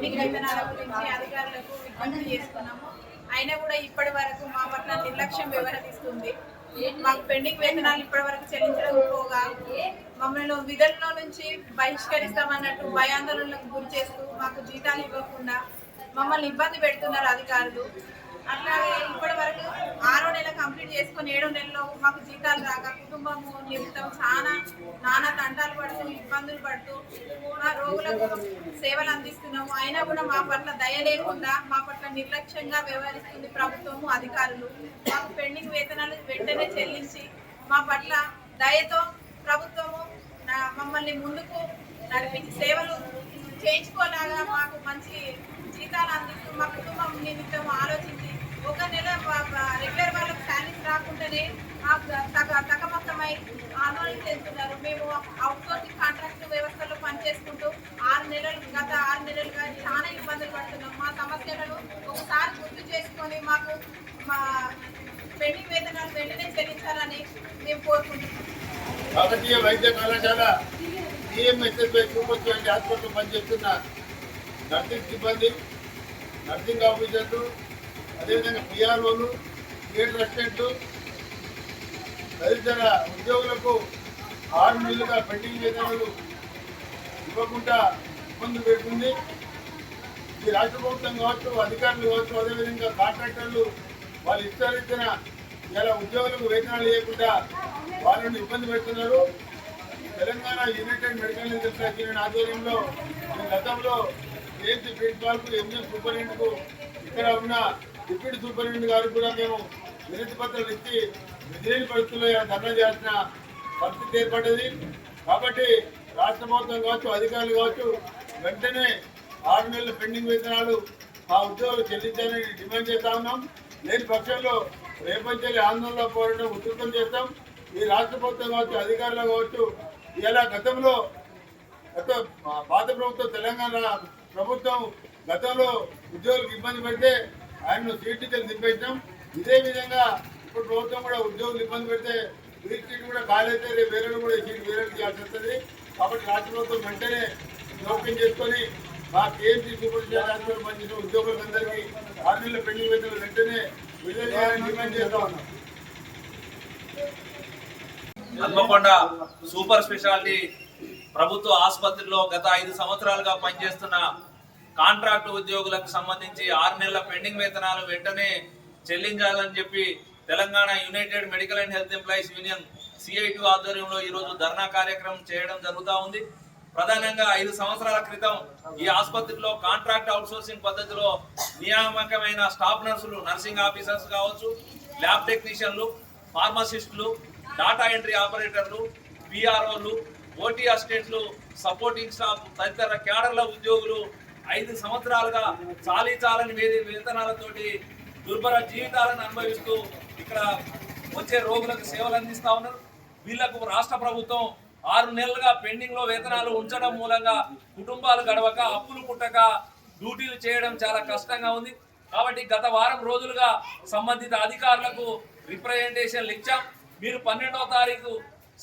Pending వేతనాల గురించి అధికారులకు విజ్ఞప్తి చేసుకున్నాము. అయినా కూడా ఇప్పటి వరకు మా పట్ల నిర్లక్ష్యం వ్యవహరిస్తుంది మాకు పెండింగ్ వేతనాలు ఇప్పటి వరకు చెల్లించడం పోగా మమ్మల్ని విధుల్లో నుంచి బహిష్కరిస్తామన్నట్టు భయాందోళనలకు గురి చేస్తూ మాకు జీతాలు ఇవ్వకుండా మమ్మల్ని ఇబ్బంది పెడుతున్నారు అధికారులు. అట్లాగే ఇప్పటి వరకు ఆరో నెల కంప్లీట్ చేసుకొని ఏడో నెలలో మాకు జీతాలు రాక కుటుంబము నిమిత్తం చాలా నానా తంటాలు పడుతూ ఇబ్బందులు పడుతూ మా సేవలు అందిస్తున్నాము. అయినా కూడా మా పట్ల దయ లేకుండా మా పట్ల నిర్లక్ష్యంగా వ్యవహరిస్తుంది ప్రభుత్వము అధికారులు. మాకు పెండింగ్ వేతనాలు వెంటనే చెల్లించి మా పట్ల దయతో ప్రభుత్వము నా- మమ్మల్ని ముందుకు నడిపించి సేవలు చేయించుకోలాగా మాకు మంచి జీతాలు అందిస్తూ మా కుటుంబం నిమిత్తం ఆలోచించి ఒక నెల రెగ్యులర్ వాళ్ళకి శాలరీస్ రాకుండానే మాకు తక తకమత్తమై ఆందోళన చెందుతున్నారు. మేము అవుట్సోర్సింగ్ కాంట్రాక్ట్ వ్యవస్థలో పనిచేసుకుంటూ ఆరు నెలలు గత ఆరు నెలలుగా చాలా ఇబ్బందులు పడుతున్నాం మా సమస్యలను ఒకసారి గుర్తు చేసుకొని మాకు మా పెండింగ్ వేతనాలు వెంటనే చెల్లించాలని మేము కోరుకుంటున్నాం. కాకతీయ వైద్య కళాశాల టీఎంఎస్ఎస్ఐ సూపర్ హాస్పిటల్ పనిచేస్తున్న నర్సింగ్ సిబ్బంది నర్సింగ్ ఆఫీసర్లు అదేవిధంగా పిఆర్ఓలు గేట్ అసిస్టెంట్లు తదితర ఉద్యోగులకు ఆరు నెలలుగా పెండింగ్ వేతనాలు ఇవ్వకుండా ఇబ్బంది పెడుతుంది. ఈ రాష్ట్ర ప్రభుత్వం కావచ్చు అధికారులు కావచ్చు అదేవిధంగా కాంట్రాక్టర్లు వాళ్ళు ఇష్టారీతిన ఇలా ఉద్యోగులకు వేతనాలు ఇవ్వకుండా వాళ్ళని ఇబ్బంది పెడుతున్నారు. తెలంగాణ యునైటెడ్ మెడికల్ అసోసియేషన్ ఆధ్వర్యంలో ఈ గతంలో ఏఎంసీ ప్రిన్సిపాల్కు ఎంఎం సూపరింటెండెంట్కు ఇక్కడ ఉన్న డిప్యూటీ సూపరింటెండెంట్ గారికి కూడా మేము వినతి పత్రాలు ఇచ్చి విధులేని పరిస్థితుల్లో ధర్నా చేయాల్సిన పరిస్థితి ఏర్పడ్డది. కాబట్టి రాష్ట్ర ప్రభుత్వం కావచ్చు అధికారులు కావచ్చు వెంటనే ఆరు నెలల పెండింగ్ వేతనాలు ఆ ఉద్యోగులు చెల్లించాలని డిమాండ్ చేస్తా ఉన్నాం. లేని పక్షంలో రేపంచెల్లి ఆందోళన పోరాటం ఉధృతం చేస్తాం. ఈ రాష్ట్ర ప్రభుత్వం కావచ్చు అధికారులు కావచ్చు ఇలా గతంలో గత పాత ప్రభుత్వం తెలంగాణ ప్రభుత్వం గతంలో ఉద్యోగులకు ఇబ్బంది పెడితే ఆయనను సీట్ టీచర్లు ఇదే విధంగా ఇప్పుడు ప్రభుత్వం కూడా ఉద్యోగులు ఇబ్బంది పెడితే వీరి సీట్ కూడా కాలైతే రేపు వేరే కూడా ఈ సీట్ వేరే చేయాల్సి వస్తుంది. కాబట్టి రాష్ట్ర ప్రభుత్వం వెంటనే జోక్యం చేసుకొని మా కేఎంసీ సూపర్ పనిచేసిన ఉద్యోగులందరికీ ఆరు పెండింగ్ వెంటనే విడుదల చేయాలని డిమాండ్ చేస్తా ఉన్నాం. హన్మకొండ సూపర్ స్పెషాలిటీ ప్రభుత్వ ఆసుపత్రిలో గత ఐదు సంవత్సరాలుగా పనిచేస్తున్న కాంట్రాక్ట్ ఉద్యోగులకు సంబంధించి ఆరు నెలల పెండింగ్ వేతనాలు వెంటనే చెల్లించాలని చెప్పి Telangana united medical and health employees union CIT ఆధ్వర్యంలో ఈరోజు ధర్నా కార్యక్రమం చేయడం జరుగుతూ ఉంది. ప్రధానంగా ఐదు సంవత్సరాల క్రితం ఈ ఆసుపత్రిలో కాంట్రాక్ట్ అవుట్సోర్సింగ్ పద్ధతిలో నియామకమైన స్టాఫ్ నర్సులు నర్సింగ్ ఆఫీసర్స్ కావచ్చు ల్యాబ్ టెక్నీషియన్లు ఫార్మసిస్టులు డాటా ఎంట్రీ ఆపరేటర్లు పిఆర్ఓలు ఓటీ అసిస్టెంట్లు సపోర్టింగ్ స్టాఫ్ తదితర క్యాడర్ల ఉద్యోగులు ఐదు సంవత్సరాలుగా చాలీ చాలని వేది వేతనాలతోటి దుర్భర జీవితాలను అనుభవిస్తూ ఇక్కడ వచ్చే రోగులకు సేవలు అందిస్తా ఉన్నారు. వీళ్ళకు రాష్ట్ర ప్రభుత్వం ఆరు నెలలుగా పెండింగ్లో వేతనాలు ఉంచడం మూలంగా కుటుంబాలు గడవక అప్పులు పుట్టక డ్యూటీలు చేయడం చాలా కష్టంగా ఉంది. కాబట్టి గత వారం రోజులుగా సంబంధిత అధికారులకు రిప్రజెంటేషన్లు ఇచ్చాం. మీరు పన్నెండవ తారీఖు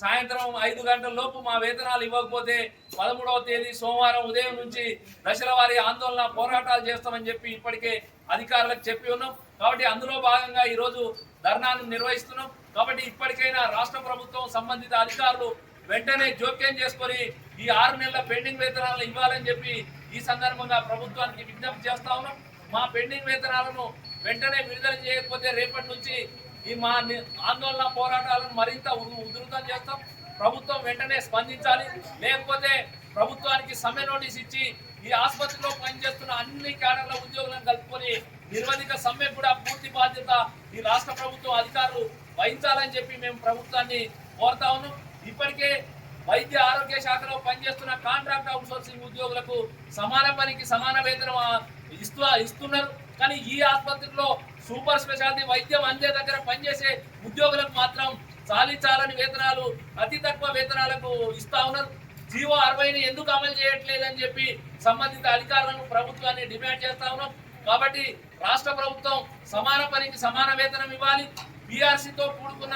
సాయంత్రం ఐదు గంటల లోపు మా వేతనాలు ఇవ్వకపోతే పదమూడవ తేదీ సోమవారం ఉదయం నుంచి దశల వారి ఆందోళన పోరాటాలు చేస్తామని చెప్పి ఇప్పటికే అధికారులకు చెప్పి ఉన్నాం. కాబట్టి అందులో భాగంగా ఈరోజు ధర్నాను నిర్వహిస్తున్నాం. కాబట్టి ఇప్పటికైనా రాష్ట్ర ప్రభుత్వం సంబంధిత అధికారులు వెంటనే జోక్యం చేసుకొని ఈ ఆరు నెలల పెండింగ్ వేతనాలను ఇవ్వాలని చెప్పి ఈ సందర్భంగా ప్రభుత్వానికి విజ్ఞప్తి చేస్తా ఉన్నాం. మా పెండింగ్ వేతనాలను వెంటనే విడుదల చేయకపోతే రేపటి నుంచి ఈ మా ఆందోళన పోరాటాలను మరింత ఉధృతం చేస్తాం. ప్రభుత్వం వెంటనే స్పందించాలి. లేకపోతే ప్రభుత్వానికి సమ్మె నోటీస్ ఇచ్చి ఈ ఆసుపత్రిలో పనిచేస్తున్న అన్ని కేడర్ల ఉద్యోగులను కలుపుకొని నిర్వధిక సమ్మె కూడా పూర్తి బాధ్యత ఈ రాష్ట్ర ప్రభుత్వం అధికారులు వహించాలని చెప్పి మేము ప్రభుత్వాన్ని కోరుతా ఉన్నాం. ఇప్పటికే వైద్య ఆరోగ్య శాఖలో పనిచేస్తున్న కాంట్రాక్ట్ అవుట్సోర్సింగ్ ఉద్యోగులకు సమాన పనికి సమాన వేతనం ఇస్తు ఇస్తూ ఇస్తున్నారు. కానీ ఈ ఆసుపత్రిలో సూపర్ స్పెషాలిటీ వైద్యం అందే దగ్గర పనిచేసే ఉద్యోగులకు మాత్రం చాలించాలని వేతనాలు అతి తక్కువ వేతనాలకు ఇస్తా ఉన్నారు. జీవో అరవైని ఎందుకు అమలు చేయట్లేదని చెప్పి సంబంధిత అధికారులను ప్రభుత్వాన్ని డిమాండ్ చేస్తా ఉన్నాం. కాబట్టి రాష్ట్ర ప్రభుత్వం సమాన పనికి సమాన వేతనం ఇవ్వాలి. బీఆర్సీతో కూడుకున్న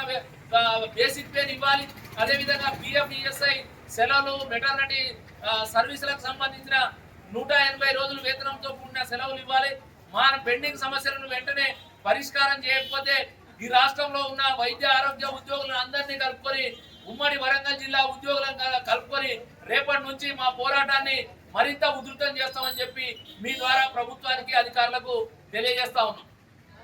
బేసిక్ పేని ఇవ్వాలి. అదేవిధంగా పిఎఫ్ ఈఎస్ఐ సెలవులు మెటర్నిటీ సర్వీసులకు సంబంధించిన నూట ఎనభై రోజులు వేతనంతో కూడిన సెలవులు ఇవ్వాలి. మా పెండింగ్ సమస్యలను వెంటనే పరిష్కారం చేయకపోతే ఈ రాష్ట్రంలో ఉన్న వైద్య ఆరోగ్య ఉద్యోగులను అందరినీ కలుపుకొని ఉమ్మడి వరంగల్ జిల్లా ఉద్యోగులను కలుపుకొని రేపటి నుంచి మా పోరాటాన్ని మరింత ఉధృతం చేస్తామని చెప్పి మీ ద్వారా ప్రభుత్వానికి అధికారులకు తెలియజేస్తా ఉన్నాం.